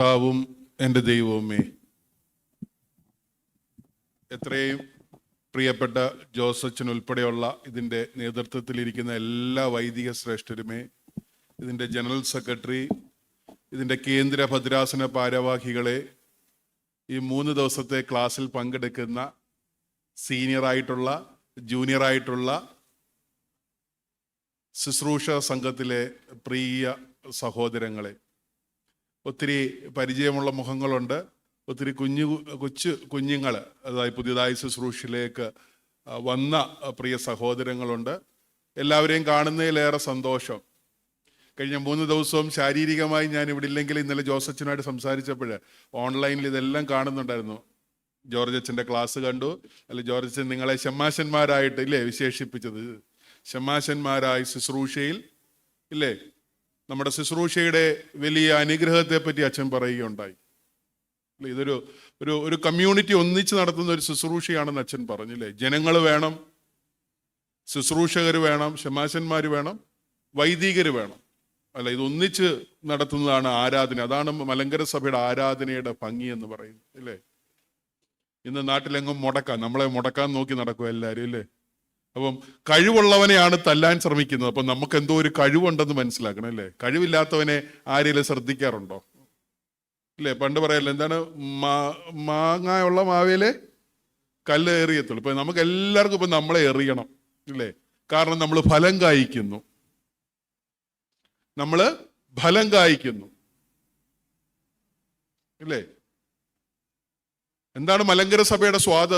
കർത്താവും എന്റെ ദൈവവുമേ. എത്രയും പ്രിയപ്പെട്ട ജോസച്ചൻ ഉൾപ്പെടെയുള്ള ഇതിന്റെ നേതൃത്വത്തിലിരിക്കുന്ന എല്ലാ വൈദിക ശ്രേഷ്ഠരുമേ ഇതിന്റെ ജനറൽ സെക്രട്ടറി ഇതിന്റെ കേന്ദ്ര ഭദ്രാസന ഭാരവാഹികളെ ഈ മൂന്ന് ദിവസത്തെ ക്ലാസ്സിൽ പങ്കെടുക്കുന്ന സീനിയറായിട്ടുള്ള ജൂനിയറായിട്ടുള്ള ശുശ്രൂഷ സംഘത്തിലെ പ്രിയ സഹോദരങ്ങളെ ഒത്തിരി പരിചയമുള്ള മുഖങ്ങളുണ്ട്. ഒത്തിരി കുഞ്ഞു കൊച്ചു കുഞ്ഞുങ്ങൾ അതായത് പുതിയതായി ശുശ്രൂഷയിലേക്ക് വന്ന പ്രിയ സഹോദരങ്ങളുണ്ട്. എല്ലാവരെയും കാണുന്നതിലേറെ സന്തോഷം. കഴിഞ്ഞ മൂന്ന് ദിവസവും ശാരീരികമായി ഞാൻ ഇവിടെ ഇല്ലെങ്കിൽ ഇന്നലെ ജോസച്ചനുമായിട്ട് സംസാരിച്ചപ്പോൾ ഓൺലൈനിൽ ഇതെല്ലാം കാണുന്നുണ്ടായിരുന്നു. ജോർജ് അച്ഛന്റെ ക്ലാസ് കണ്ടു. അല്ല ജോർജ് അച്ഛൻ നിങ്ങളെ ഷമ്മാശന്മാരായിട്ട് ഇല്ലേ വിശേഷിപ്പിച്ചത്? ഷമ്മാശന്മാരായി ശുശ്രൂഷയിൽ ഇല്ലേ? നമ്മുടെ ശുശ്രൂഷയുടെ വലിയ അനുഗ്രഹത്തെ പറ്റി അച്ഛൻ പറയുകയുണ്ടായി. ഇതൊരു ഒരു ഒരു കമ്മ്യൂണിറ്റി ഒന്നിച്ച് നടത്തുന്ന ഒരു ശുശ്രൂഷയാണെന്ന് അച്ഛൻ പറഞ്ഞില്ലേ? ജനങ്ങൾ വേണം ശുശ്രൂഷകർ വേണം ഷമാശന്മാർ വേണം വൈദികർ വേണം. അല്ല ഇത് ഒന്നിച്ച് നടത്തുന്നതാണ് ആരാധന. അതാണ് മലങ്കര സഭയുടെ ആരാധനയുടെ ഭംഗി എന്ന് പറയുന്നത് അല്ലേ? ഇന്ന് നാട്ടിലെങ്ങും മുടക്കാം. നമ്മളെ മുടക്കാൻ നോക്കി നടക്കുക എല്ലാവരും അല്ലേ? അപ്പം കഴിവുള്ളവനെയാണ് തല്ലാൻ ശ്രമിക്കുന്നത്. അപ്പം നമുക്ക് എന്തോ ഒരു കഴിവുണ്ടെന്ന് മനസ്സിലാക്കണം അല്ലേ? കഴിവില്ലാത്തവനെ ആരെങ്കിലും ശ്രദ്ധിക്കാറുണ്ടോ? അല്ലേ പണ്ട് പറയല്ലോ എന്താണ്? മാ- മാങ്ങായുള്ള മാവേലെ കല്ല് എറിയത്തുള്ളൂ. ഇപ്പം നമുക്ക് എല്ലാവർക്കും ഇപ്പം നമ്മളെ എറിയണം അല്ലേ കാരണം നമ്മൾ ഫലം കായ്ക്കുന്നു. നമ്മൾ ഫലം കായ്ക്കുന്നു. അല്ലേ എന്താണ് മലങ്കര സഭയുടെ സ്വാത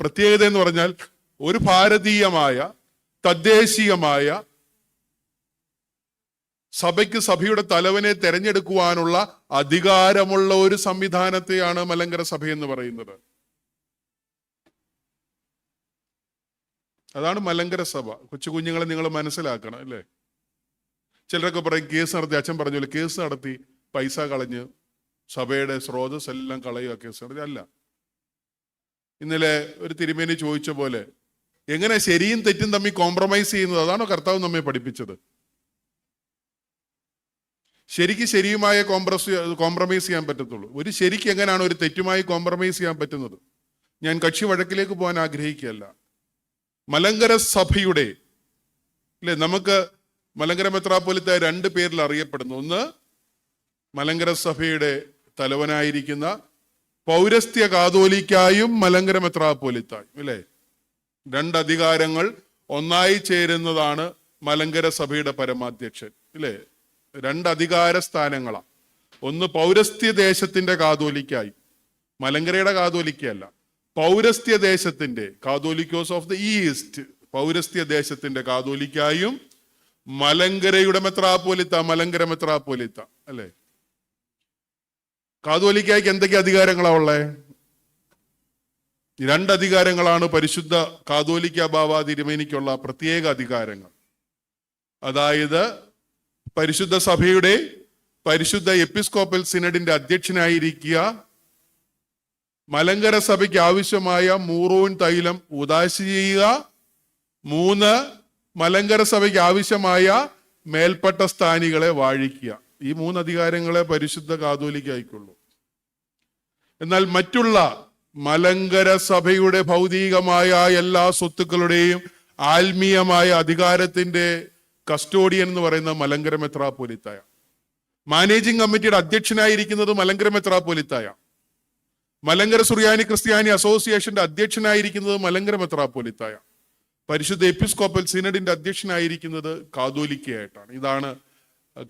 പ്രത്യേകത എന്ന് പറഞ്ഞാൽ ഒരു ഭാരതീയമായ തദ്ദേശീയമായ സഭയ്ക്ക് സഭയുടെ തലവനെ തെരഞ്ഞെടുക്കുവാനുള്ള അധികാരമുള്ള ഒരു സംവിധാനത്തെയാണ് മലങ്കര സഭ എന്ന് പറയുന്നത്. അതാണ് മലങ്കര സഭ. കൊച്ചു കുഞ്ഞുങ്ങളെ നിങ്ങൾ മനസ്സിലാക്കണം അല്ലേ? ചിലരൊക്കെ പറയും കേസ് നടത്തി. അച്ഛൻ പറഞ്ഞു കേസ് നടത്തി പൈസ കളഞ്ഞ് സഭയുടെ സ്രോതസ് എല്ലാം കളയുക കേസ് നടത്തി. അല്ല. ഇന്നലെ ഒരു തിരുമേനി ചോദിച്ച പോലെ എങ്ങനെ ശരിയും തെറ്റും തമ്മിൽ കോംപ്രമൈസ് ചെയ്യുന്നത് അതാണോ കർത്താവ് നമ്മെ പഠിപ്പിച്ചത്. ശരിക്ക് ശരിയുമായ കോംപ്രസ് കോംപ്രമൈസ് ചെയ്യാൻ പറ്റത്തുള്ളൂ. ഒരു ശരിക്ക് എങ്ങനെയാണ് ഒരു തെറ്റുമായി കോംപ്രമൈസ് ചെയ്യാൻ പറ്റുന്നത്? ഞാൻ കക്ഷി വഴക്കിലേക്ക് പോകാൻ ആഗ്രഹിക്കുകയല്ല. മലങ്കര സഭയുടെ അല്ലെ നമുക്ക് മലങ്കര മെത്രാപ്പൊലിത്ത രണ്ട് പേരിൽ അറിയപ്പെടുന്നു. ഒന്ന് മലങ്കര സഭയുടെ തലവനായിരിക്കുന്ന പൗരസ്ത്യ കാതോലിക്കായും മലങ്കര മെത്രാപ്പൊലിത്തായും അല്ലേ? രണ്ട് അധികാരങ്ങൾ ഒന്നായി ചേരുന്നതാണ് മലങ്കര സഭയുടെ പരമാധ്യക്ഷൻ അല്ലേ രണ്ടധികാര സ്ഥാനങ്ങളാണ് ഒന്ന് പൗരസ്ത്യ ദേശത്തിന്റെ കാതോലിക്കായി. മലങ്കരയുടെ കാതോലിക്കയല്ല. പൗരസ്ത്യ ദേശത്തിന്റെ കാതോലിക്കോസ് ഓഫ് ദ ഈസ്റ്റ് പൗരസ്ത്യ ദേശത്തിന്റെ കാതോലിക്കായും മലങ്കരയുടെ മെത്രാപ്പോലിത്ത മലങ്കര മെത്രാപ്പോലിത്ത അല്ലേ? കാതോലിക്കായ്ക്ക് എന്തൊക്കെ അധികാരങ്ങളാ ഉള്ളേ? രണ്ട് അധികാരങ്ങളാണ് പരിശുദ്ധ കാതോലിക്ക ബാബ തിരുമേനിക്കുള്ള പ്രത്യേക അധികാരങ്ങൾ. അതായത് പരിശുദ്ധ സഭയുടെ പരിശുദ്ധ എപ്പിസ്കോപ്പൽ സിനഡിന്റെ അധ്യക്ഷനായിരിക്കുക മലങ്കര സഭയ്ക്ക് ആവശ്യമായ മൂറോൻ തൈലം ഉദാശ ചെയ്യുക മൂന്ന് മലങ്കര സഭയ്ക്ക് ആവശ്യമായ മേൽപ്പെട്ട സ്ഥാനികളെ വാഴിക്കുക. ഈ മൂന്ന് അധികാരങ്ങളെ പരിശുദ്ധ കാതോലിക്കായിക്കുള്ളൂ. എന്നാൽ മറ്റുള്ള മലങ്കര സഭയുടെ ഭൗതികമായ എല്ലാ സ്വത്തുക്കളുടെയും ആത്മീയമായ അധികാരത്തിന്റെ കസ്റ്റോഡിയൻ എന്ന് പറയുന്ന മലങ്കര മെത്രാപോലിത്തായ മാനേജിംഗ് കമ്മിറ്റിയുടെ അധ്യക്ഷനായിരിക്കുന്നത് മലങ്കര മെത്രാപോലിത്തായ മലങ്കര സുറിയാനി ക്രിസ്ത്യാനി അസോസിയേഷന്റെ അധ്യക്ഷനായിരിക്കുന്നത് മലങ്കര മെത്രാപോലിത്തായ പരിശുദ്ധ എപ്പിസ്കോപ്പൽ സിനഡിന്റെ അധ്യക്ഷനായിരിക്കുന്നത് കാതോലിക്കയായിട്ടാണ്. ഇതാണ്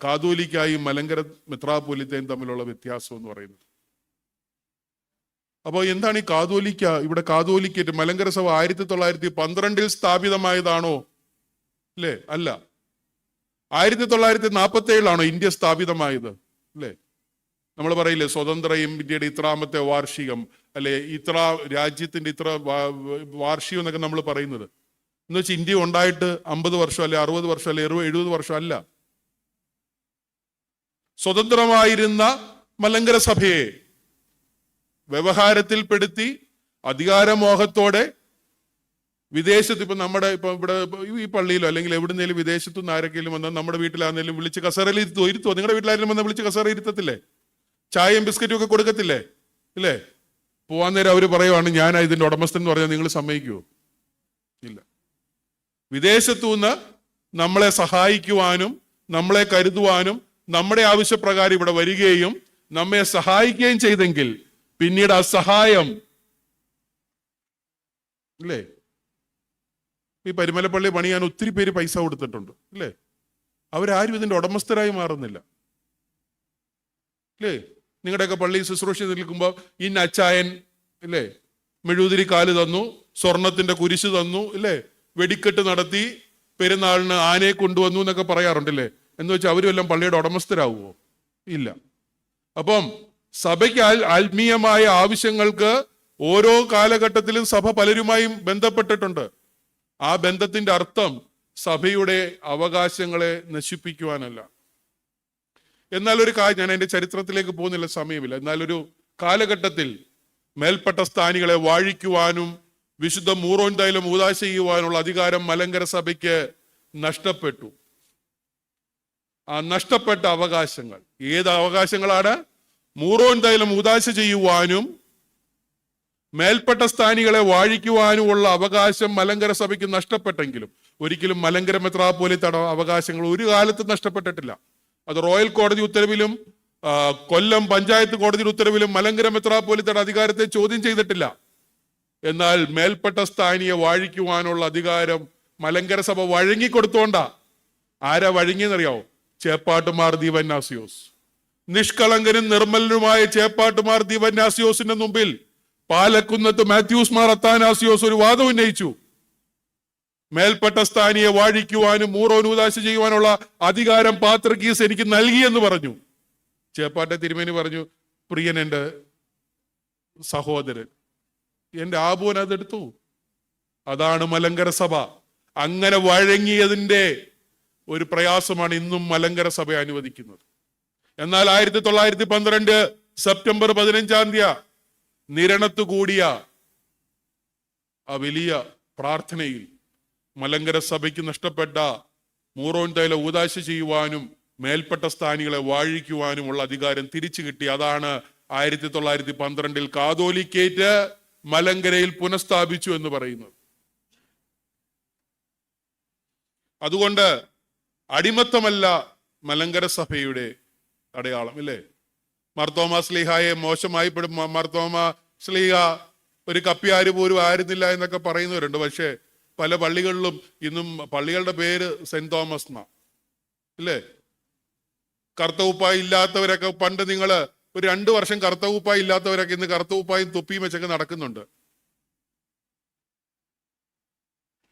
കാതോലിക്കായും മലങ്കര മെത്രാപോലിത്തയും തമ്മിലുള്ള വ്യത്യാസം എന്ന് പറയുന്നത്. അപ്പോൾ എന്താണ് ഈ കാതോലിക്ക? ഇവിടെ കാതോലിക്കറ്റ് മലങ്കര സഭ ആയിരത്തി തൊള്ളായിരത്തി പന്ത്രണ്ടിൽ സ്ഥാപിതമായതാണോ? അല്ലേ അല്ല. ആയിരത്തി തൊള്ളായിരത്തി നാൽപ്പത്തി ഏഴിലാണോ ഇന്ത്യ സ്ഥാപിതമായത്? അല്ലേ നമ്മൾ പറയില്ലേ സ്വതന്ത്ര ഇന്ത്യയുടെ ഇത്രാമത്തെ വാർഷികം അല്ലെ ഇത്ര രാജ്യത്തിന്റെ ഇത്ര വാർഷികം എന്നൊക്കെ നമ്മൾ പറയുന്നത്. എന്ന് വെച്ചാൽ ഇന്ത്യ ഉണ്ടായിട്ട് അമ്പത് വർഷം അല്ലെ അറുപത് വർഷം അല്ലെ എഴുപത് വർഷം അല്ല. സ്വതന്ത്രമായിരുന്ന മലങ്കര സഭയെ വ്യവഹാരത്തിൽപ്പെടുത്തി അധികാരമോഹത്തോടെ വിദേശത്ത് ഇപ്പൊ നമ്മുടെ ഇപ്പൊ ഇവിടെ ഈ പള്ളിയിലോ അല്ലെങ്കിൽ എവിടുന്നേലും വിദേശത്തു നിന്ന് ആരെങ്കിലും വന്നാൽ നമ്മുടെ വീട്ടിലാണെങ്കിലും വിളിച്ച് കസറയിൽ ഇരുത്തുവോ ഇരുത്തുവോ? നിങ്ങളുടെ വീട്ടിലാരെങ്കിലും വന്നാൽ വിളിച്ച് കസറ ഇരുത്തത്തില്ലേ? ചായയും ബിസ്ക്കറ്റും ഒക്കെ കൊടുക്കത്തില്ലേ? ഇല്ലേ? പോവാൻ നേരം അവർ പറയുവാണ് ഞാൻ ഇതിന്റെ ഉടമസ്ഥൻ എന്ന് പറഞ്ഞാൽ നിങ്ങൾ സമ്മതിക്കുമോ ഇല്ല. വിദേശത്തു നിന്ന് നമ്മളെ സഹായിക്കുവാനും നമ്മളെ കരുതുവാനും നമ്മുടെ ആവശ്യപ്രകാരം ഇവിടെ വരികയും നമ്മെ സഹായിക്കുകയും ചെയ്തെങ്കിൽ പിന്നീട് ആ സഹായം. ഇല്ലേ ഈ പരിമലപ്പള്ളി പണിയാൻ ഒത്തിരി പേര് പൈസ കൊടുത്തിട്ടുണ്ട്. ഇല്ലേ അവരാരും ഇതിന്റെ ഉടമസ്ഥരായി മാറുന്നില്ല. ഇല്ലേ നിങ്ങളുടെയൊക്കെ പള്ളി ശുശ്രൂഷ നിൽക്കുമ്പോൾ ഇന്ന അച്ചായൻ ഇല്ലേ മെഴുകുതിരി കാൽ തന്നു സ്വർണത്തിന്റെ കുരിശ് തന്നു ഇല്ലേ വെടിക്കെട്ട് നടത്തി പെരുന്നാളിന് ആനയെ കൊണ്ടുവന്നു എന്നൊക്കെ പറയാറുണ്ടല്ലേ? എന്ന് വെച്ചാൽ അവരും എല്ലാം പള്ളിയുടെ ഉടമസ്ഥരാകുമോ ഇല്ല. അപ്പം സഭയ്ക്ക് ആത്മീയമായ ആവശ്യങ്ങൾക്ക് ഓരോ കാലഘട്ടത്തിലും സഭ പലരുമായും ബന്ധപ്പെട്ടിട്ടുണ്ട്. ആ ബന്ധത്തിന്റെ അർത്ഥം സഭയുടെ അവകാശങ്ങളെ നശിപ്പിക്കുവാനല്ല. എന്നാൽ ഒരു കാര്യം ഞാൻ എന്റെ ചരിത്രത്തിലേക്ക് പോകുന്നില്ല സമയമില്ല. എന്നാൽ ഒരു കാലഘട്ടത്തിൽ മേൽപ്പെട്ട സ്ഥാനികളെ വാഴിക്കുവാനും വിശുദ്ധ മൂറോൻ തൈലം ഊതാശ ചെയ്യുവാനുള്ള അധികാരം മലങ്കര സഭയ്ക്ക് നഷ്ടപ്പെട്ടു. ആ നഷ്ടപ്പെട്ട അവകാശങ്ങൾ ഏത് അവകാശങ്ങളാണ്? മൂറോൻ തൈലം ഉദാശ ചെയ്യുവാനും മേൽപ്പെട്ട സ്ഥാനികളെ വാഴിക്കുവാനുമുള്ള അവകാശം മലങ്കര സഭയ്ക്ക് നഷ്ടപ്പെട്ടെങ്കിലും ഒരിക്കലും മലങ്കര മെത്രാപ്പോലിത്തട അവകാശങ്ങൾ ഒരു കാലത്തും നഷ്ടപ്പെട്ടിട്ടില്ല. അത് റോയൽ കോടതി ഉത്തരവിലും കൊല്ലം പഞ്ചായത്ത് കോടതി ഉത്തരവിലും മലങ്കര മെത്രാപ്പോലിത്തയുടെ അധികാരത്തെ ചോദ്യം ചെയ്തിട്ടില്ല. എന്നാൽ മേൽപ്പെട്ട സ്ഥാനിയെ വാഴിക്കുവാനുള്ള അധികാരം മലങ്കര സഭ വഴങ്ങിക്കൊടുത്തോണ്ട. ആരാ വഴങ്ങിയെന്നറിയാവോ? ചേപ്പാട്ടുമാർ ദീവന്നാസിയോസ് നിഷ്കളങ്കനും നിർമ്മലനുമായ ചേപ്പാട്ടുമാർ ദിവന്യാസിയോസിന്റെ മുമ്പിൽ പാലക്കുന്നത്ത് മാത്യൂസ് മാർ അത്താനാസിയോസ് ഒരു വാദം ഉന്നയിച്ചു. മേൽപ്പെട്ട സ്ഥാനിയെ വാഴിക്കുവാനും മൂറോനൂദാശ ചെയ്യുവാനുള്ള അധികാരം പാത്രക്കീസ് എനിക്ക് നൽകി എന്ന് പറഞ്ഞു. ചേപ്പാട്ടെ തിരുമേനി പറഞ്ഞു പ്രിയൻ എന്റെ സഹോദരൻ എന്റെ ആബുവൻ അതെടുത്തു. അതാണ് മലങ്കര സഭ. അങ്ങനെ വഴങ്ങിയതിന്റെ ഒരു പ്രയാസമാണ് ഇന്നും മലങ്കര സഭ അനുവദിക്കുന്നത്. എന്നാൽ ആയിരത്തി തൊള്ളായിരത്തി പന്ത്രണ്ട് സെപ്റ്റംബർ പതിനഞ്ചാം തീയതി നിരണത്തു കൂടിയ ആ വലിയ പ്രാർത്ഥനയിൽ മലങ്കര സഭയ്ക്ക് നഷ്ടപ്പെട്ട മൂറോൻ തൈല ഊദാശ ചെയ്യുവാനും മേൽപ്പെട്ട സ്ഥാനികളെ വാഴിക്കുവാനുമുള്ള അധികാരം തിരിച്ചു കിട്ടി. അതാണ് ആയിരത്തി തൊള്ളായിരത്തി പന്ത്രണ്ടിൽ കാതോലിക്കേറ്റ് മലങ്കരയിൽ പുനഃസ്ഥാപിച്ചു എന്ന് പറയുന്നത്. അതുകൊണ്ട് അടിമത്തമല്ല മലങ്കര സഭയുടെ അടയാളം ഇല്ലേ? മർത്തോമ സ്ലീഹായെ മോശമായി പെടും മർത്തോമ സ്ലീഹ ഒരു കപ്പിയാര് പോലും ആയിരുന്നില്ല എന്നൊക്കെ പറയുന്നവരുണ്ട്. പക്ഷേ പല പള്ളികളിലും ഇന്നും പള്ളികളുടെ പേര് സെന്റ് തോമസ് എന്നാ ഇല്ലേ? കറുത്തകുപ്പായി ഇല്ലാത്തവരൊക്കെ പണ്ട് നിങ്ങൾ ഒരു രണ്ട് വർഷം കറുത്തകുപ്പായി ഇല്ലാത്തവരൊക്കെ ഇന്ന് കറുത്തവുപ്പായും തൊപ്പിയും വെച്ചൊക്കെ നടക്കുന്നുണ്ട്.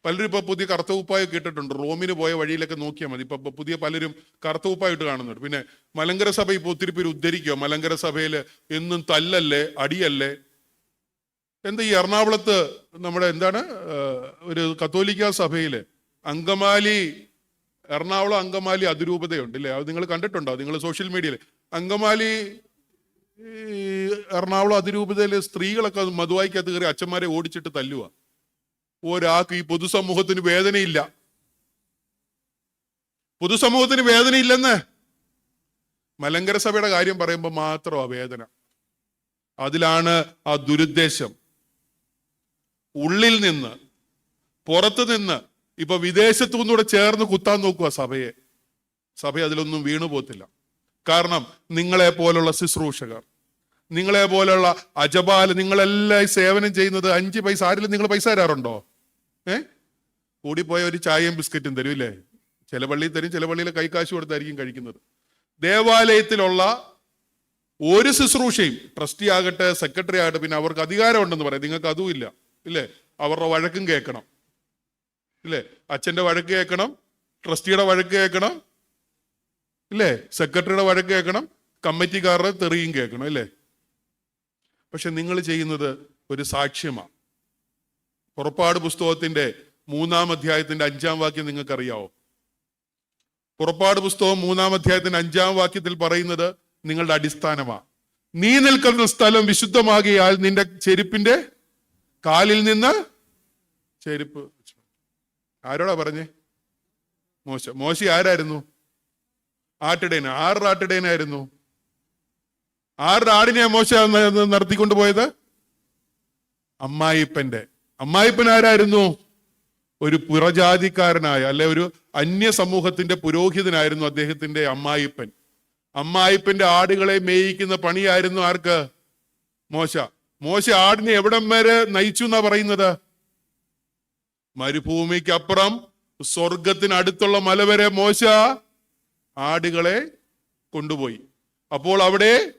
പലരും ഇപ്പൊ പുതിയ കറുത്ത ഉപ്പായൊക്കെ ഇട്ടിട്ടുണ്ട്. റോമിന് പോയ വഴിയിലൊക്കെ നോക്കിയാൽ മതി. ഇപ്പൊ പുതിയ പലരും കറുത്ത ഉപ്പായിട്ട് കാണുന്നുണ്ട്. പിന്നെ മലങ്കര സഭ ഇപ്പൊ ഒത്തിരി പേര് ഉദ്ധരിക്കുക മലങ്കര സഭയിൽ എന്നും തല്ലല്ലേ അടിയല്ലേ? എന്താ ഈ എറണാകുളത്ത് നമ്മുടെ എന്താണ് ഒരു കത്തോലിക്ക സഭയിൽ അങ്കമാലി എറണാകുളം അങ്കമാലി അതിരൂപതയുണ്ട് അല്ലേ അത് നിങ്ങൾ കണ്ടിട്ടുണ്ടോ? നിങ്ങൾ സോഷ്യൽ മീഡിയയിൽ. അങ്കമാലി എറണാകുളം അതിരൂപതയിലെ സ്ത്രീകളൊക്കെ മധുവായിക്കകത്ത് കയറി അച്ഛന്മാരെ ഓടിച്ചിട്ട് തല്ലുക ഒരാൾക്ക് ഈ പൊതുസമൂഹത്തിന് വേദനയില്ല. പൊതുസമൂഹത്തിന് വേദനയില്ലെന്ന് മലങ്കര സഭയുടെ കാര്യം പറയുമ്പോൾ മാത്രം ആ വേദന. അതിലാണ് ആ ദുരുദ്ദേശം. ഉള്ളിൽ നിന്ന് പുറത്തു നിന്ന് ഇപ്പൊ വിദേശത്തു നിന്നൂടെ ചേർന്ന് കുത്താൻ നോക്കുക സഭയെ. സഭ അതിലൊന്നും വീണു പോത്തില്ല കാരണം നിങ്ങളെ പോലുള്ള ശുശ്രൂഷകർ നിങ്ങളെ പോലുള്ള അജപാല നിങ്ങളെല്ലാം സേവനം ചെയ്യുന്നത് അഞ്ച് പൈസ ആരിലും നിങ്ങൾ പൈസ തരാറുണ്ടോ? ഏ? കൂടിപ്പോയ ഒരു ചായയും ബിസ്ക്കറ്റും തരും ഇല്ലേ? ചില പള്ളിയിൽ തരും ചില പള്ളിയിലെ കൈക്കാശ് കൊടുത്തായിരിക്കും കഴിക്കുന്നത്. ദേവാലയത്തിലുള്ള ഒരു ശുശ്രൂഷയും ട്രസ്റ്റി ആകട്ടെ സെക്രട്ടറി ആകട്ടെ പിന്നെ അവർക്ക് അധികാരം ഉണ്ടെന്ന് പറയാം. നിങ്ങൾക്ക് അതും ഇല്ല ഇല്ലേ? അവരുടെ വഴക്കും കേൾക്കണം ഇല്ലേ? അച്ഛന്റെ വഴക്ക് കേൾക്കണം ട്രസ്റ്റിയുടെ വഴക്ക് കേൾക്കണം ഇല്ലേ? സെക്രട്ടറിയുടെ വഴക്ക് കേൾക്കണം കമ്മിറ്റിക്കാരുടെ തെറിയും കേൾക്കണം ഇല്ലേ? പക്ഷെ നിങ്ങൾ ചെയ്യുന്നത് ഒരു സാക്ഷ്യമാണ്. പുറപ്പാട് പുസ്തകത്തിന്റെ മൂന്നാം അധ്യായത്തിന്റെ അഞ്ചാം വാക്യം നിങ്ങൾക്കറിയാവോ? പുറപ്പാട് പുസ്തകം മൂന്നാം അധ്യായത്തിന്റെ അഞ്ചാം വാക്യത്തിൽ പറയുന്നത് നിങ്ങളുടെ അടിസ്ഥാനമാണ് നീ നിൽക്കുന്ന സ്ഥലം വിശുദ്ധമാകിയാൽ നിന്റെ ചെരുപ്പിന്റെ കാലിൽ നിന്ന് ചെരുപ്പ് ആരോടാ പറഞ്ഞേ? മോശ മോശി ആരായിരുന്നു? ആട്ടിടേന ആറ് ആട്ടിടേനായിരുന്നു ആറ് ആടിനെയാ മോശ നടത്തിക്കൊണ്ടുപോയത്? അമ്മായിപ്പന്റെ. അമ്മായിപ്പൻ ആരായിരുന്നു? ഒരു പുറജാതിക്കാരനായ അല്ലെ ഒരു അന്യ സമൂഹത്തിന്റെ പുരോഹിതനായിരുന്നു അദ്ദേഹത്തിന്റെ അമ്മായിപ്പൻ. അമ്മായിപ്പന്റെ ആടുകളെ മേയിക്കുന്ന പണിയായിരുന്നു ആർക്ക്? മോശ. മോശ ആടിനെ എവിടം വരെ നയിച്ചു എന്നാ പറയുന്നത്? മരുഭൂമിക്കപ്പുറം സ്വർഗത്തിനടുത്തുള്ള മല വരെ മോശ ആടുകളെ കൊണ്ടുപോയി. അപ്പോൾ അവിടെ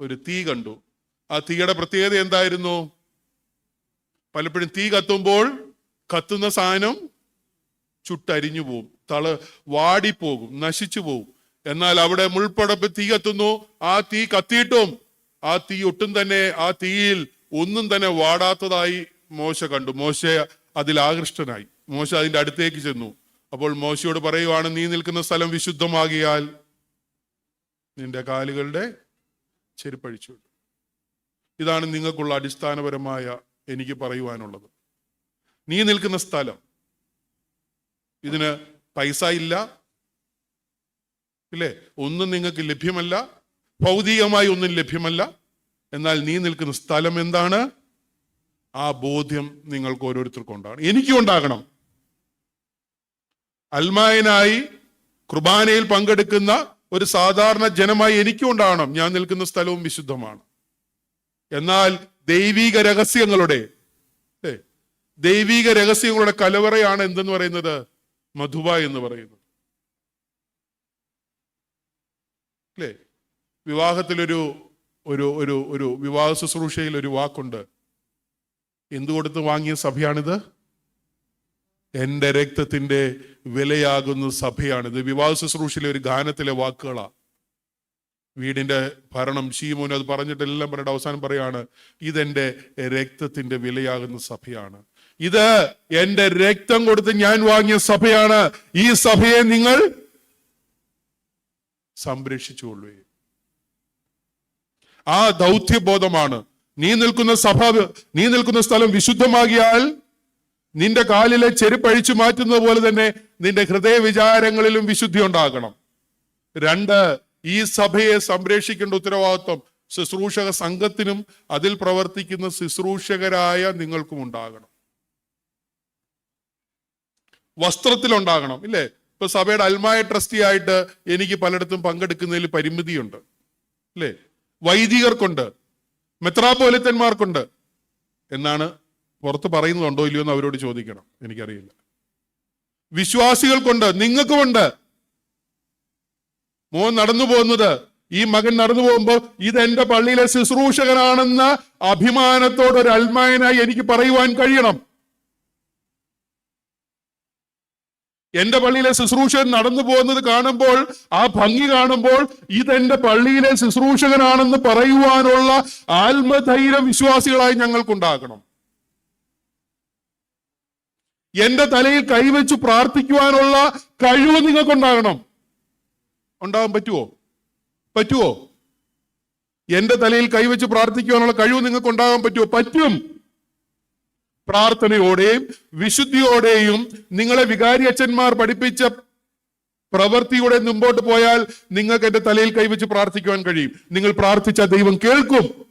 ഒരു തീ കണ്ടു. ആ തീയുടെ പ്രത്യേകത എന്തായിരുന്നു? പലപ്പോഴും തീ കത്തുമ്പോൾ കത്തുന്ന സാധനം ചുട്ടരിഞ്ഞു പോവും. തള വാടിപ്പോകും നശിച്ചു പോവും. എന്നാൽ അവിടെ മുൾപ്പടപ്പ് തീ കത്തുന്നു. ആ തീ കത്തിയിട്ടും ആ തീ ഒട്ടും തന്നെ ആ തീയിൽ ഒന്നും തന്നെ വാടാത്തതായി മോശ കണ്ടു. മോശ അതിൽ ആകൃഷ്ടനായി. മോശ അതിന്റെ അടുത്തേക്ക് ചെന്നു. അപ്പോൾ മോശയോട് പറയുവാണ് നീ നിൽക്കുന്ന സ്ഥലം വിശുദ്ധമാകിയാൽ നിന്റെ കാലുകളുടെ ചെരുപ്പഴിച്ചു ഇതാണ് നിങ്ങൾക്കുള്ള അടിസ്ഥാനപരമായ എനിക്ക് പറയുവാനുള്ളത്. നീ നിൽക്കുന്ന സ്ഥലം. ഇതിന് പൈസ ഇല്ല. ഇല്ലേ? ഒന്നും നിങ്ങൾക്ക് ലഭ്യമല്ല. ഭൗതികമായി ഒന്നും ലഭ്യമല്ല. എന്നാൽ നീ നിൽക്കുന്ന സ്ഥലം എന്താണ്? ആ ബോധ്യം നിങ്ങൾക്ക് ഓരോരുത്തർക്കും ഉണ്ടാകണം. എനിക്കും ഉണ്ടാകണം. അൽമായനായി കുർബാനയിൽ പങ്കെടുക്കുന്ന ഒരു സാധാരണ ജനമായി എനിക്കും ഉണ്ടാകണം. ഞാൻ നിൽക്കുന്ന സ്ഥലവും വിശുദ്ധമാണ്. എന്നാൽ ദൈവിക രഹസ്യങ്ങളുടെ ദൈവീക രഹസ്യങ്ങളുടെ കലവറയാണ് എന്തെന്ന് പറയുന്നത്? മധുബ എന്ന് പറയുന്നത്. അല്ലേ? വിവാഹത്തിലൊരു ഒരു ഒരു ഒരു വിവാഹ ശുശ്രൂഷയിൽ ഒരു വാക്കുണ്ട്. എന്തു കൊടുത്ത് വാങ്ങിയ സഭയാണിത്? എന്റെ രക്തത്തിന്റെ വിലയാകുന്ന സഭയാണിത്. വിവാഹ ശുശ്രൂഷയിലെ ഒരു ഗാനത്തിലെ വാക്കുകളാ. വീടിന്റെ ഭരണം ഷീമോൻ അത് പറഞ്ഞിട്ടെല്ലാം പറഞ്ഞിട്ട് അവസാനം പറയാണ് ഇതെന്റെ രക്തത്തിന്റെ വിലയാകുന്ന സഭയാണ്. ഇത് എന്റെ രക്തം കൊടുത്ത് ഞാൻ വാങ്ങിയ സഭയാണ്. ഈ സഭയെ നിങ്ങൾ സംരക്ഷിച്ചുകൊള്ളുകയും ആ ദൗത്യബോധമാണ്. നീ നിൽക്കുന്ന സഭ നീ നിൽക്കുന്ന സ്ഥലം വിശുദ്ധമാകിയാൽ നിന്റെ കാലിലെ ചെരുപ്പഴിച്ചു മാറ്റുന്നത് പോലെ തന്നെ നിന്റെ ഹൃദയ വിചാരങ്ങളിലും വിശുദ്ധി ഉണ്ടാകണം. രണ്ട് ഈ സഭയെ സംരക്ഷിക്കേണ്ട ഉത്തരവാദിത്വം ശുശ്രൂഷക സംഘത്തിനും അതിൽ പ്രവർത്തിക്കുന്ന ശുശ്രൂഷകരായ നിങ്ങൾക്കും ഉണ്ടാകണം. വസ്ത്രത്തിലുണ്ടാകണം ഇല്ലേ? ഇപ്പൊ സഭയുടെ അൽമായ ട്രസ്റ്റി ആയിട്ട് എനിക്ക് പലയിടത്തും പങ്കെടുക്കുന്നതിൽ പരിമിതിയുണ്ട് അല്ലേ വൈദികർക്കുണ്ട് മെത്രാപോലിത്തന്മാർക്കുണ്ട് എന്നാണ് പുറത്ത് പറയുന്നതുണ്ടോ ഇല്ലയോ എന്ന് അവരോട് ചോദിക്കണം എനിക്കറിയില്ല. വിശ്വാസികൾക്കുണ്ട് നിങ്ങൾക്കുമുണ്ട്. മോൻ നടന്നു പോകുന്നത് ഈ മകൻ നടന്നു പോകുമ്പോ ഇത് എന്റെ പള്ളിയിലെ ശുശ്രൂഷകനാണെന്ന അഭിമാനത്തോടെ ഒരു അൽമായനായി എനിക്ക് പറയുവാൻ കഴിയണം. എന്റെ പള്ളിയിലെ ശുശ്രൂഷകൻ നടന്നു പോകുന്നത് കാണുമ്പോൾ ആ ഭംഗി കാണുമ്പോൾ ഇത് ഇതെന്റെ പള്ളിയിലെ ശുശ്രൂഷകനാണെന്ന് പറയുവാനുള്ള ആത്മധൈര്യം വിശ്വാസികളായി ഞങ്ങൾക്കുണ്ടാകണം. എന്റെ തലയിൽ കൈവച്ച് പ്രാർത്ഥിക്കുവാനുള്ള കഴിവ് നിങ്ങൾക്കുണ്ടാകണം. ഉണ്ടാകാൻ പറ്റുമോ പറ്റുമോ എന്റെ തലയിൽ കൈവച്ച് പ്രാർത്ഥിക്കുവാനുള്ള കഴിവ് നിങ്ങൾക്ക് ഉണ്ടാകാൻ പറ്റുമോ പറ്റും. പ്രാർത്ഥനയോടെയും വിശുദ്ധിയോടെയും നിങ്ങളെ വികാരി അച്ഛന്മാർ പഠിപ്പിച്ച പ്രവൃത്തിയുടെ മുമ്പോട്ട് പോയാൽ നിങ്ങൾക്ക് എന്റെ തലയിൽ കൈവച്ച് പ്രാർത്ഥിക്കുവാൻ കഴിയും. നിങ്ങൾ പ്രാർത്ഥിച്ച ദൈവം കേൾക്കും.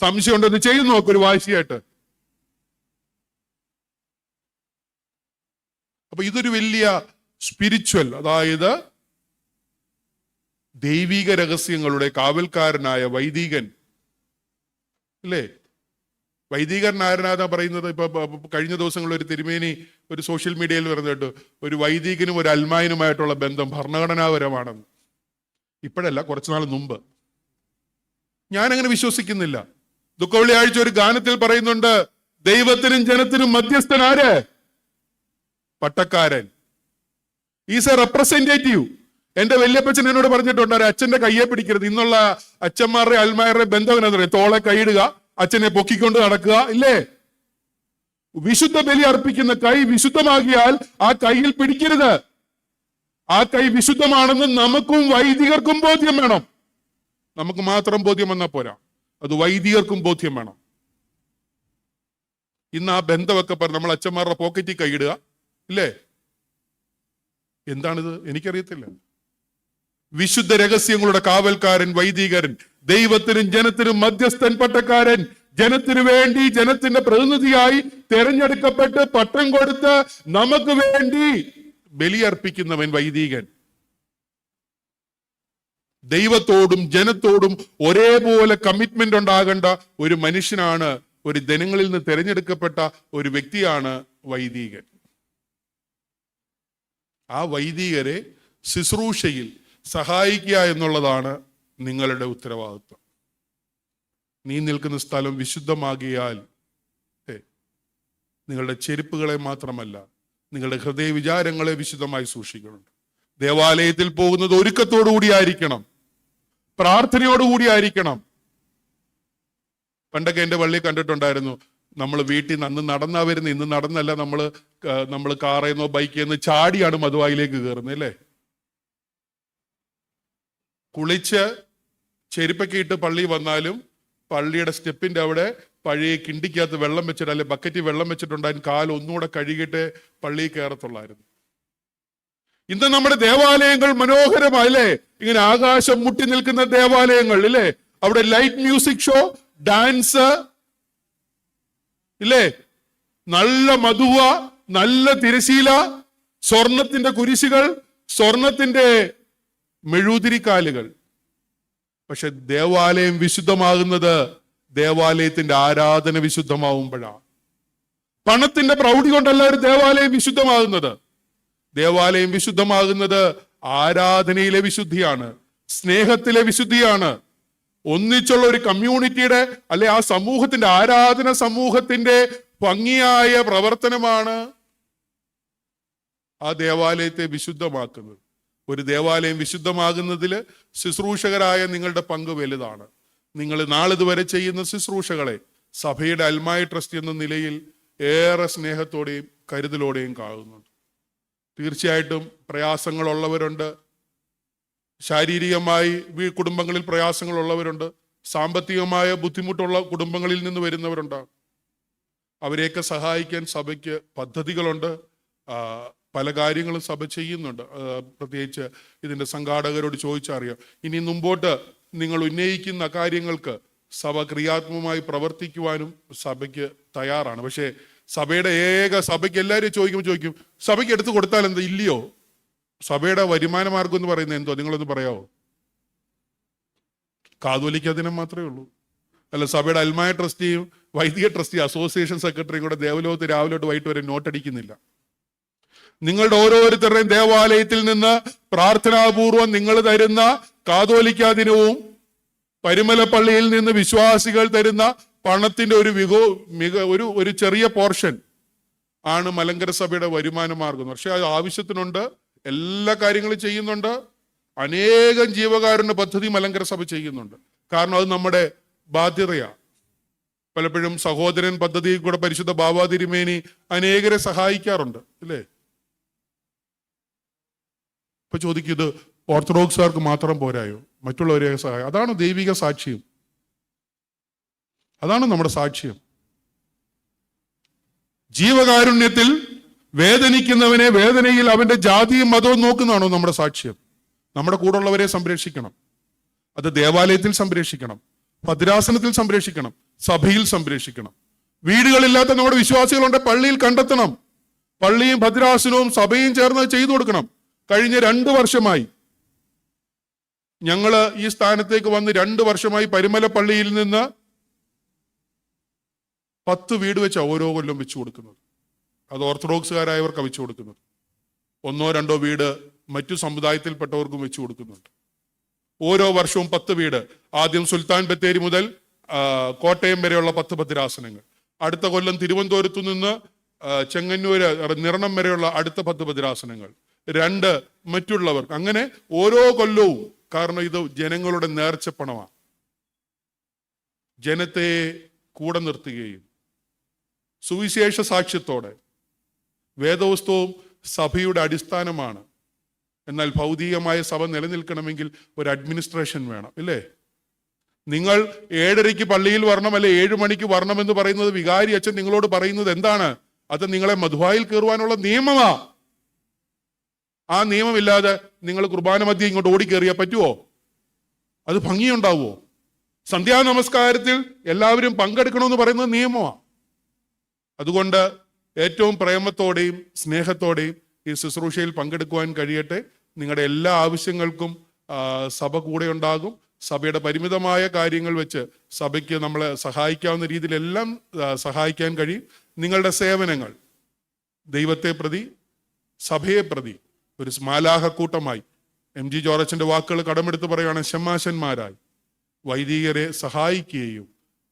സംശയം സംശയമുണ്ടെന്ന് ചെയ്തു നോക്ക് ഒരു വാശിയായിട്ട്. അപ്പൊ ഇതൊരു വലിയ സ്പിരിച്വൽ അതായത് ദൈവിക രഹസ്യങ്ങളുടെ കാവൽക്കാരനായ വൈദികൻ. അല്ലേ? വൈദികൻ ആരനാഥ പറയുന്നത്? ഇപ്പൊ കഴിഞ്ഞ ദിവസങ്ങളിൽ ഒരു തിരുമേനി ഒരു സോഷ്യൽ മീഡിയയിൽ പറഞ്ഞു കേട്ടു. ഒരു വൈദികനും ഒരു അൽമായനുമായിട്ടുള്ള ബന്ധം ഭരണഘടനാപരമാണെന്ന്. ഇപ്പോഴല്ല കുറച്ചുനാൾ മുമ്പ്. ഞാനങ്ങനെ വിശ്വസിക്കുന്നില്ല. ദുഃഖവെള്ളിയാഴ്ച ഒരു ഗാനത്തിൽ പറയുന്നുണ്ട് ദൈവത്തിനും ജനത്തിനും മധ്യസ്ഥൻ ആര്? പട്ടക്കാരൻ. ഈസ് എ റെപ്രസെന്റേറ്റീവ് എന്റെ വല്യപ്പച്ചൻ എന്നോട് പറഞ്ഞിട്ടുണ്ട് അച്ഛന്റെ കയ്യെ പിടിക്കരുത്. ഇന്നുള്ള അച്ഛന്മാരുടെ അൽമാരുടെ ബന്ധം എന്നാ പറയുക തോളെ കൈയിടുക അച്ഛനെ പൊക്കിക്കൊണ്ട് നടക്കുക ഇല്ലേ? വിശുദ്ധ ബലി അർപ്പിക്കുന്ന കൈ വിശുദ്ധമാകിയാൽ ആ കൈയിൽ പിടിക്കരുത്. ആ കൈ വിശുദ്ധമാണെന്ന് നമുക്കും വൈദികർക്കും ബോധ്യം വേണം. നമുക്ക് മാത്രം ബോധ്യം വന്നാൽ പോരാ. അത് വൈദികർക്കും ബോധ്യം വേണം. ഇന്ന് ആ ബന്ധമൊക്കെ പറഞ്ഞു നമ്മൾ അച്ഛന്മാരുടെ പോക്കറ്റിൽ കൈയിടുക ഇല്ലേ? എന്താണിത്? എനിക്കറിയത്തില്ല. വിശുദ്ധ രഹസ്യങ്ങളുടെ കാവൽക്കാരൻ വൈദികരൻ ദൈവത്തിനും ജനത്തിനും മധ്യസ്ഥൻ പട്ടക്കാരൻ. ജനത്തിനു വേണ്ടി ജനത്തിന്റെ പ്രതിനിധിയായി തെരഞ്ഞെടുക്കപ്പെട്ട് പട്ടം കൊടുത്ത് നമുക്ക് വേണ്ടി ബലിയർപ്പിക്കുന്നവൻ വൈദികൻ. ദൈവത്തോടും ജനത്തോടും ഒരേപോലെ കമ്മിറ്റ്മെന്റ് ഉണ്ടാകേണ്ട ഒരു മനുഷ്യനാണ് ഒരു ജനങ്ങളിൽ നിന്ന് തിരഞ്ഞെടുക്കപ്പെട്ട ഒരു വ്യക്തിയാണ് വൈദികൻ. ആ വൈദികരെ ശുശ്രൂഷയിൽ സഹായിക്കുക എന്നുള്ളതാണ് നിങ്ങളുടെ ഉത്തരവാദിത്വം. നീ നിൽക്കുന്ന സ്ഥലം വിശുദ്ധമാകിയാൽ നിങ്ങളുടെ ചെരുപ്പുകളെ മാത്രമല്ല നിങ്ങളുടെ ഹൃദയ വിചാരങ്ങളെ വിശുദ്ധമായി സൂക്ഷിക്കുന്നുണ്ട്. ദേവാലയത്തിൽ പോകുന്നത് ഒരുക്കത്തോടു കൂടിയായിരിക്കണം പ്രാർത്ഥനയോടുകൂടി ആയിരിക്കണം. പണ്ടൊക്കെ എന്റെ പള്ളി കണ്ടിട്ടുണ്ടായിരുന്നു നമ്മൾ വീട്ടിൽ നിന്ന് അന്ന് നടന്നാ വരുന്നത് ഇന്ന് നടന്നല്ല നമ്മൾ നമ്മൾ കാറേന്നോ ബൈക്കേന്നോ ചാടിയാണ് മധുവായിലേക്ക് കയറുന്നത് അല്ലേ? കുളിച്ച് ചെരുപ്പൊക്കെ ഇട്ട് പള്ളി വന്നാലും പള്ളിയുടെ സ്റ്റെപ്പിന്റെ അവിടെ പഴയ കിണ്ടിക്കകത്ത് വെള്ളം വെച്ചിട്ട് അല്ലെ ബക്കറ്റിൽ വെള്ളം വെച്ചിട്ടുണ്ടായിരുന്നു കാൽ ഒന്നുകൂടെ കഴുകിയിട്ട് പള്ളിയിൽ കയറത്തുള്ളായിരുന്നു. ഇന്ന് നമ്മുടെ ദേവാലയങ്ങൾ മനോഹരമല്ലേ ഇങ്ങനെ ആകാശം മുട്ടി നിൽക്കുന്ന ദേവാലയങ്ങൾ ഇല്ലേ? അവിടെ ലൈറ്റ് മ്യൂസിക് ഷോ ഡാൻസ് ഇല്ലേ? നല്ല മധുവ നല്ല തിരശീല സ്വർണത്തിന്റെ കുരിശുകൾ സ്വർണത്തിന്റെ മെഴുതിരിക്കാലുകൾ പക്ഷെ ദേവാലയം വിശുദ്ധമാകുന്നത് ദേവാലയത്തിന്റെ ആരാധന വിശുദ്ധമാവുമ്പോഴാണ്. പണത്തിന്റെ പ്രൗഢി കൊണ്ടല്ല ഒരു ദേവാലയം വിശുദ്ധമാകുന്നത്. ദേവാലയം വിശുദ്ധമാകുന്നത് ആരാധനയിലെ വിശുദ്ധിയാണ് സ്നേഹത്തിലെ വിശുദ്ധിയാണ്. ഒന്നിച്ചുള്ള ഒരു കമ്മ്യൂണിറ്റിയുടെ അല്ലെ ആ സമൂഹത്തിന്റെ ആരാധന സമൂഹത്തിന്റെ ഭംഗിയായ പ്രവർത്തനമാണ് ആ ദേവാലയത്തെ വിശുദ്ധമാക്കുന്നത്. ഒരു ദേവാലയം വിശുദ്ധമാകുന്നതിൽ ശുശ്രൂഷകരായ നിങ്ങളുടെ പങ്ക് വലുതാണ്. നിങ്ങൾ നാളിതുവരെ ചെയ്യുന്ന ശുശ്രൂഷകളെ സഭയുടെ അൽമായ ട്രസ്റ്റ് എന്ന നിലയിൽ ഏറെ സ്നേഹത്തോടെയും കരുതലോടെയും കാണുന്നുണ്ട്. തീർച്ചയായിട്ടും പ്രയാസങ്ങളുള്ളവരുണ്ട്. ശാരീരികമായി വീ- കുടുംബങ്ങളിൽ പ്രയാസങ്ങളുള്ളവരുണ്ട്. സാമ്പത്തികമായ ബുദ്ധിമുട്ടുള്ള കുടുംബങ്ങളിൽ നിന്ന് വരുന്നവരുണ്ട് അവരെയൊക്കെ സഹായിക്കാൻ സഭയ്ക്ക് പദ്ധതികളുണ്ട്. പല കാര്യങ്ങളും സഭ ചെയ്യുന്നുണ്ട്. പ്രത്യേകിച്ച് ഇതിന്റെ സംഘാടകരോട് ചോദിച്ചറിയാം. ഇനി മുമ്പോട്ട് നിങ്ങൾ ഉന്നയിക്കുന്ന കാര്യങ്ങൾക്ക് സഭ ക്രിയാത്മകമായി പ്രവർത്തിക്കുവാനും സഭയ്ക്ക് തയ്യാറാണ്. പക്ഷേ സഭയുടെ ഏക സഭയ്ക്ക് എല്ലാവരും ചോദിക്കുമ്പോൾ ചോദിക്കും സഭയ്ക്ക് എടുത്തു കൊടുത്താൽ എന്താ ഇല്ലയോ? സഭയുടെ വരുമാന മാർഗം എന്ന് പറയുന്നത് എന്തോ? നിങ്ങളൊന്ന് പറയാവോ? കാതോലിക്ക ദിനം മാത്രമേ ഉള്ളൂ. അല്ല സഭയുടെ അൽമായ ട്രസ്റ്റിയും വൈദിക ട്രസ്റ്റി അസോസിയേഷൻ സെക്രട്ടറിയും കൂടെ ദേവലോകത്ത് രാവിലോട്ട് വൈകിട്ട് വരെ നോട്ട് അടിക്കുന്നില്ല നിങ്ങളുടെ ഓരോരുത്തരുടെയും ദേവാലയത്തിൽ നിന്ന് പ്രാർത്ഥനാപൂർവം നിങ്ങൾ തരുന്ന കാതോലിക്ക ദിനവും പരിമല പള്ളിയിൽ നിന്ന് വിശ്വാസികൾ തരുന്ന പണത്തിന്റെ ഒരു വികോ മിക ഒരു ഒരു ചെറിയ പോർഷൻ ആണ് മലങ്കര സഭയുടെ വരുമാന മാർഗം. പക്ഷെ അത് ആവശ്യത്തിനുണ്ട്. എല്ലാ കാര്യങ്ങളും ചെയ്യുന്നുണ്ട്. അനേകം ജീവകാരുണ്യ പദ്ധതി മലങ്കര സഭ ചെയ്യുന്നുണ്ട്. കാരണം അത് നമ്മുടെ ബാധ്യതയാണ്. പലപ്പോഴും സഹോദരൻ പദ്ധതിയിൽ കൂടെ പരിശുദ്ധ ബാബാ തിരുമേനി അനേകരെ സഹായിക്കാറുണ്ട്. അല്ലേ? ഇപ്പൊ ചോദിക്കും ഇത് ഓർത്തഡോക്സുകാർക്ക് മാത്രം പോരായോ? മറ്റുള്ളവരെ സഹായം. അതാണ് ദൈവിക സാക്ഷ്യം. അതാണ് നമ്മുടെ സാക്ഷ്യം. ജീവകാരുണ്യത്തിൽ വേദനിക്കുന്നവനെ വേദനയിൽ അവന്റെ ജാതിയും മതവും നോക്കുന്നതാണോ നമ്മുടെ സാക്ഷ്യം? നമ്മുടെ കൂടെയുള്ളവരെ സംരക്ഷിക്കണം. അത് ദേവാലയത്തിൽ സംരക്ഷിക്കണം. ഭദ്രാസനത്തിൽ സംരക്ഷിക്കണം. സഭയിൽ സംരക്ഷിക്കണം. വീടുകളില്ലാത്ത നമ്മുടെ വിശ്വാസികളുണ്ട് പള്ളിയിൽ കണ്ടെത്തണം. പള്ളിയും ഭദ്രാസനവും സഭയും ചേർന്ന് ചെയ്തു കൊടുക്കണം. കഴിഞ്ഞ രണ്ട് വർഷമായി ഞങ്ങൾ ഈ സ്ഥാനത്തേക്ക് വന്ന് രണ്ട് വർഷമായി പരിമല പള്ളിയിൽ നിന്ന് പത്ത് വീട് വെച്ച ഓരോ കൊല്ലം വെച്ചു കൊടുക്കുന്നത്. അത് ഓർത്തഡോക്സുകാരായവർക്ക് വെച്ചു കൊടുക്കുന്നത്. ഒന്നോ രണ്ടോ വീട് മറ്റു സമുദായത്തിൽപ്പെട്ടവർക്കും വെച്ചു കൊടുക്കുന്നുണ്ട് ഓരോ വർഷവും പത്ത് വീട്. ആദ്യം സുൽത്താൻ ബത്തേരി മുതൽ കോട്ടയം വരെയുള്ള പത്ത് ഭദ്രാസനങ്ങൾ. അടുത്ത കൊല്ലം തിരുവനന്തപുരത്തു നിന്ന് ചെങ്ങന്നൂര് നിറണം വരെയുള്ള അടുത്ത പത്ത് ഭദ്രാസനങ്ങൾ. രണ്ട് മറ്റുള്ളവർക്ക് അങ്ങനെ ഓരോ കൊല്ലവും. കാരണം ഇത് ജനങ്ങളുടെ നേർച്ചപ്പണമാണ് ജനത്തെ കൂടെ നിർത്തുകയും സുവിശേഷ സാക്ഷ്യത്തോടെ വേദവസ്തവും സഭയുടെ അടിസ്ഥാനമാണ്. എന്നാൽ ഭൗതികമായ സഭ നിലനിൽക്കണമെങ്കിൽ ഒരു അഡ്മിനിസ്ട്രേഷൻ വേണം ഇല്ലേ? നിങ്ങൾ ഏഴരയ്ക്ക് പള്ളിയിൽ വരണം അല്ലെ ഏഴു മണിക്ക് എന്ന് പറയുന്നത് വികാരി അച്ഛൻ നിങ്ങളോട് പറയുന്നത് എന്താണ്? അത് നിങ്ങളെ മധുവായിൽ കയറുവാനുള്ള നിയമമാ. ആ നിയമമില്ലാതെ നിങ്ങൾ കുർബാന മധ്യം ഇങ്ങോട്ട് ഓടിക്കേറിയാൽ പറ്റുമോ അത് ഭംഗിയുണ്ടാവുമോ സന്ധ്യാ നമസ്കാരത്തിൽ എല്ലാവരും പങ്കെടുക്കണമെന്ന് പറയുന്നത് നിയമമാണ് അതുകൊണ്ട് ഏറ്റവും പ്രേമത്തോടെയും സ്നേഹത്തോടെയും ഈ ശുശ്രൂഷയിൽ പങ്കെടുക്കുവാൻ കഴിയട്ടെ. നിങ്ങളുടെ എല്ലാ ആവശ്യങ്ങൾക്കും സഭ കൂടെ ഉണ്ടാകും. സഭയുടെ പരിമിതമായ കാര്യങ്ങൾ വെച്ച് സഭയ്ക്ക് നമ്മളെ സഹായിക്കാവുന്ന രീതിയിലെല്ലാം സഹായിക്കാൻ കഴിയും. നിങ്ങളുടെ സേവനങ്ങൾ ദൈവത്തെ പ്രതി സഭയെ പ്രതി. ഒരു സ്മാലാഹക്കൂട്ടമായി എം ജി ജോർജന്റെ വാക്കുകൾ കടമെടുത്ത് പറയുകയാണ് ഷമാശന്മാരായി വൈദികരെ സഹായിക്കുകയും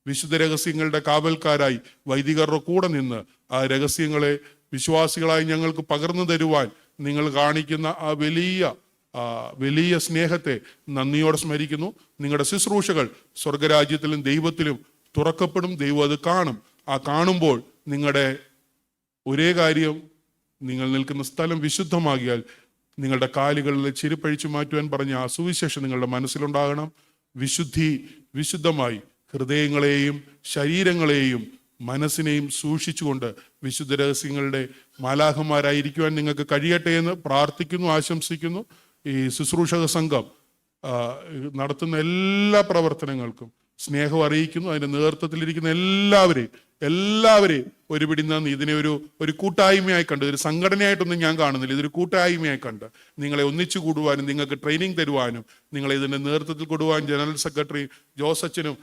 വിശുദ്ധ രഹസ്യങ്ങളുടെ കാവൽക്കാരായി വൈദികരുടെ കൂടെ നിന്ന് ആ രഹസ്യങ്ങളെ വിശ്വാസികളായി ഞങ്ങൾക്ക് പകർന്നു തരുവാൻ നിങ്ങൾ കാണിക്കുന്ന ആ വലിയ വലിയ സ്നേഹത്തെ നന്ദിയോടെ സ്മരിക്കുന്നു. നിങ്ങളുടെ ശുശ്രൂഷകൾ സ്വർഗരാജ്യത്തിലും ദൈവത്തിലും തുറക്കപ്പെടും. ദൈവം അത് കാണും. ആ കാണുമ്പോൾ നിങ്ങളുടെ ഒരേ കാര്യം നിങ്ങൾ നിൽക്കുന്ന സ്ഥലം വിശുദ്ധമാകിയാൽ നിങ്ങളുടെ കാലുകളിൽ ചെരുപ്പഴിച്ചു മാറ്റുവാൻ പറഞ്ഞ ആ സുവിശേഷം നിങ്ങളുടെ മനസ്സിലുണ്ടാകണം. വിശുദ്ധി വിശുദ്ധമായി ഹൃദയങ്ങളെയും ശരീരങ്ങളെയും മനസ്സിനെയും സൂക്ഷിച്ചുകൊണ്ട് വിശുദ്ധ രഹസ്യങ്ങളുടെ മാലാഹന്മാരായിരിക്കുവാൻ നിങ്ങൾക്ക് കഴിയട്ടെ എന്ന് പ്രാർത്ഥിക്കുന്നു ആശംസിക്കുന്നു. ഈ ശുശ്രൂഷക സംഘം നടത്തുന്ന എല്ലാ പ്രവർത്തനങ്ങൾക്കും സ്നേഹം അറിയിക്കുന്നു. അതിന്റെ നേതൃത്വത്തിലിരിക്കുന്ന എല്ലാവരെയും എല്ലാവരെയും ഒരുപിടി നിന്ന് ഇതിനെ ഒരു ഒരു കൂട്ടായ്മയായി കണ്ട് ഒരു സംഘടനയായിട്ടൊന്നും ഞാൻ കാണുന്നില്ല. ഇതൊരു കൂട്ടായ്മയായി കണ്ട് നിങ്ങളെ ഒന്നിച്ചു കൂടുവാനും നിങ്ങൾക്ക് ട്രെയിനിങ് തരുവാനും നിങ്ങളെ ഇതിന്റെ നേതൃത്വത്തിൽ കൊടുവാൻ ജനറൽ സെക്രട്ടറി ജോസച്ചനും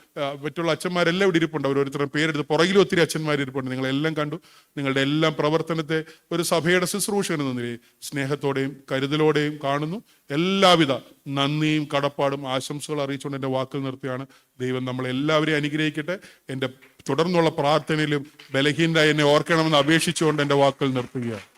മറ്റുള്ള അച്ഛന്മാരെല്ലാം ഇവിടെ ഇരിപ്പുണ്ട്. ഓരോരുത്തരും പേരെടുത്ത് പുറകിൽ ഒത്തിരി അച്ഛന്മാർ ഇരിപ്പുണ്ട്. നിങ്ങളെല്ലാം കണ്ടു. നിങ്ങളുടെ എല്ലാം പ്രവർത്തനത്തെ ഒരു സഭയുടെ ശുശ്രൂഷ എന്ന നിലയിൽ സ്നേഹത്തോടെയും കരുതലോടെയും കാണുന്നു. എല്ലാവിധ നന്ദിയും കടപ്പാടും ആശംസകൾ അറിയിച്ചുകൊണ്ട് എന്റെ വാക്കുകൾ നിർത്തിയാണ് ദൈവം നമ്മളെല്ലാവരെയും അനുഗ്രഹിക്കട്ടെ. എന്റെ തുടർന്നുള്ള പ്രാർത്ഥനയിലും ബലഹീനരായി എന്നെ ഓർക്കണമെന്ന് അപേക്ഷിച്ചുകൊണ്ട് എന്റെ വാക്കുകൾ നിർത്തുകയാണ്.